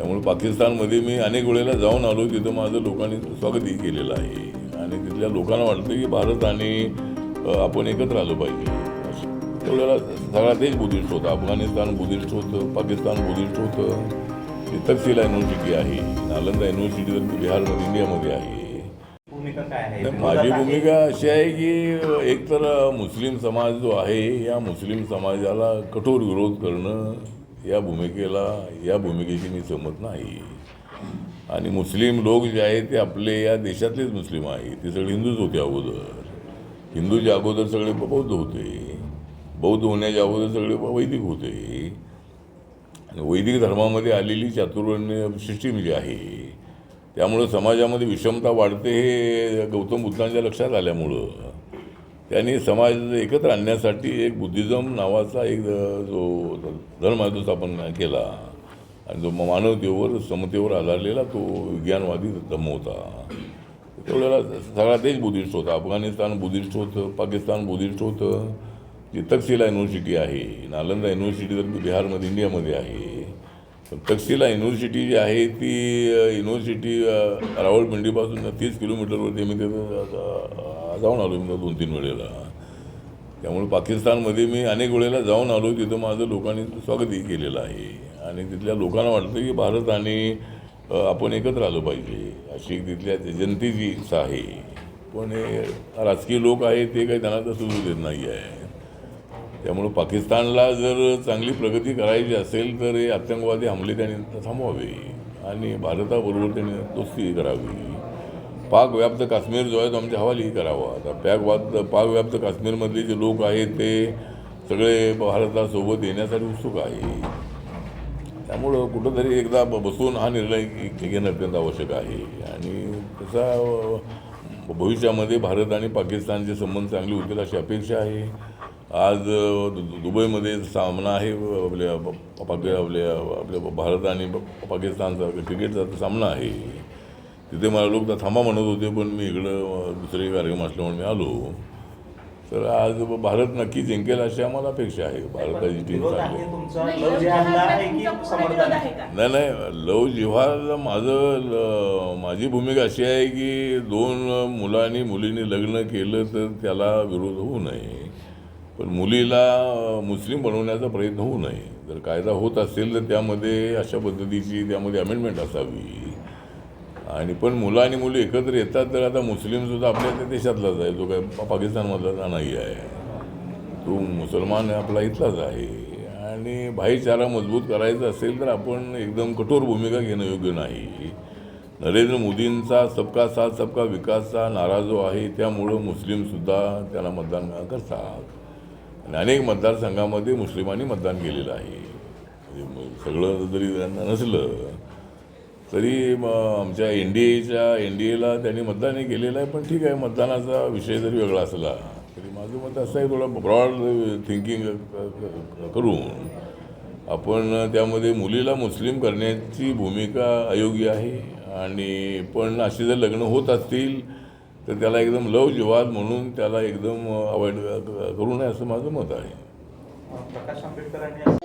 त्यामुळे पाकिस्तानमध्ये मी अनेक वेळेला जाऊन आलो तिथं माझं लोकांनी स्वागतही केलेलं आहे. आणि तिथल्या लोकांना वाटतं की भारत आणि आपण एकत्र आलं पाहिजे. त्यावेळेला सगळा देश बुद्धिस्ट होता. अफगाणिस्तान बुद्धिस्ट होतं पाकिस्तान बुद्धिस्ट होतं. ती तक्षशिला युनिव्हर्सिटी आहे. नालंदा युनिव्हर्सिटी तर बिहारमध्ये इंडियामध्ये आहे. माझी भूमिका अशी आहे की एकतर मुस्लिम समाज जो आहे या मुस्लिम समाजाला कठोर विरोध करणं या भूमिकेला या भूमिकेशी मी सहमत नाही. आणि मुस्लिम लोक जे आहेत ते आपले या देशातलेच मुस्लिम आहेत. ते सगळे हिंदूच होते अगोदर. हिंदूच्या अगोदर सगळे बौद्ध होते. बौद्ध होण्याच्या अगोदर सगळे वैदिक होते. आणि वैदिक धर्मामध्ये आलेली चातुर्वर्ण्य सिस्टीम जी आहे त्यामुळं समाजामध्ये विषमता वाढते हे गौतम बुद्धांच्या लक्षात आल्यामुळं. त्यांनी समाज एकत्र आणण्यासाठी एक बुद्धिझम नावाचा एक जो धर्म आहे तो स्थापन केला. आणि जो मानवतेवर समतेवर आधारलेला तो विज्ञानवादी धर्म होता. त्यावेळेला सगळा देश बुद्धिस्ट होता. अफगाणिस्तान बुद्धिस्ट होतं पाकिस्तान बुद्धिस्ट होतं. जी तक्षशिला युनिव्हर्सिटी आहे नालंदा युनिव्हर्सिटी तर बिहारमध्ये इंडियामध्ये आहे. पण तक्षशिला युनिव्हर्सिटी जी आहे ती युनिव्हर्सिटी रावळपिंडीपासून तीस किलोमीटरवरती मी तिथं आता जाऊन आलो मी दोन तीन वेळेला. त्यामुळे पाकिस्तानमध्ये मी अनेक वेळेला जाऊन आलो तिथं माझं लोकांनी स्वागतही केलेलं आहे. आणि तिथल्या लोकांना वाटतं की भारत आणि आपण एकत्र आलं पाहिजे. अशी तिथल्या जनतेची इच्छा आहे. पण हे राजकीय लोक आहेत ते काही त्यांना तर सुरू देत नाही आहे. त्यामुळं पाकिस्तानला जर चांगली प्रगती करायची असेल तर हे आतंकवादी हमले त्यांनी थांबवावे. आणि भारताबरोबर त्यांनी दोस्ती करावी. पाक व्याप्त काश्मीर जो आहे तो आमच्या हवालीही करावा. आता पॅक वाद पाक व्याप्त काश्मीरमधले जे लोक आहेत ते सगळे भारतासोबत येण्यासाठी उत्सुक आहे. त्यामुळं कुठंतरी एकदा बसून हा निर्णय घेणं अत्यंत आवश्यक आहे. आणि तसा भविष्यामध्ये भारत आणि पाकिस्तानचे संबंध चांगले होतील अशी अपेक्षा आहे. आज दु- दुबईमध्ये सामना आहे आपल्या पाकि आपल्या आपल्या भारत आणि पाकिस्तानचा क्रिकेटचा सामना आहे. तिथे मला लोक तर थांबा म्हणत होते पण मी इकडं दुसरे कार्यक्रम असल्यामुळे मी आलो. तर आज भारत नक्की जिंकेल अशी आम्हाला अपेक्षा आहे. भारताची टीम चांगली नाही? नाही नाही लव जिव्हार माझं माझी भूमिका अशी आहे की दोन मुलांनी मुलींनी लग्न केलं तर त्याला विरोध होऊ नये. पण मुलीला मुस्लिम बनवण्याचा प्रयत्न होऊ नये. जर कायदा होत असेल तर त्यामध्ये अशा पद्धतीची त्यामध्ये अमेंडमेंट असावी. आणि पण मुलं आणि मुली एकत्र येतात तर आता मुस्लिमसुद्धा आपल्या त्या देशातलाच आहे. जो काय पा- पाकिस्तानमधला नाही आहे. तो मुसलमान आपला इथलाच आहे. आणि भाईचारा मजबूत करायचा असेल तर आपण एकदम कठोर भूमिका घेणं योग्य नाही. नरेंद्र मोदींचा सबका साथ सबका विकासचा नारा जो आहे त्यामुळं मुस्लिमसुद्धा त्याला मतदान करतात. आणि अनेक मतदारसंघामध्ये मुस्लिमांनी मतदान केलेलं आहे. म्हणजे सगळं जरी त्यांना नसलं तरी मग आमच्या एन डी एच्या एन डी एला त्यांनी मतदानही केलेलं आहे पण ठीक आहे मतदानाचा विषय जरी वेगळा असला तरी माझं मत असं आहे थोडं ब्रॉड थिंकिंग करून आपण त्यामध्ये मुलीला मुस्लिम करण्याची भूमिका अयोग्य आहे. आणि पण अशी जर लग्न होत असतील तर त्याला एकदम लव जिवाद म्हणून त्याला एकदम अवॉइड करू नये असं माझं मत आहे. प्रकाश आंबेडकरांनी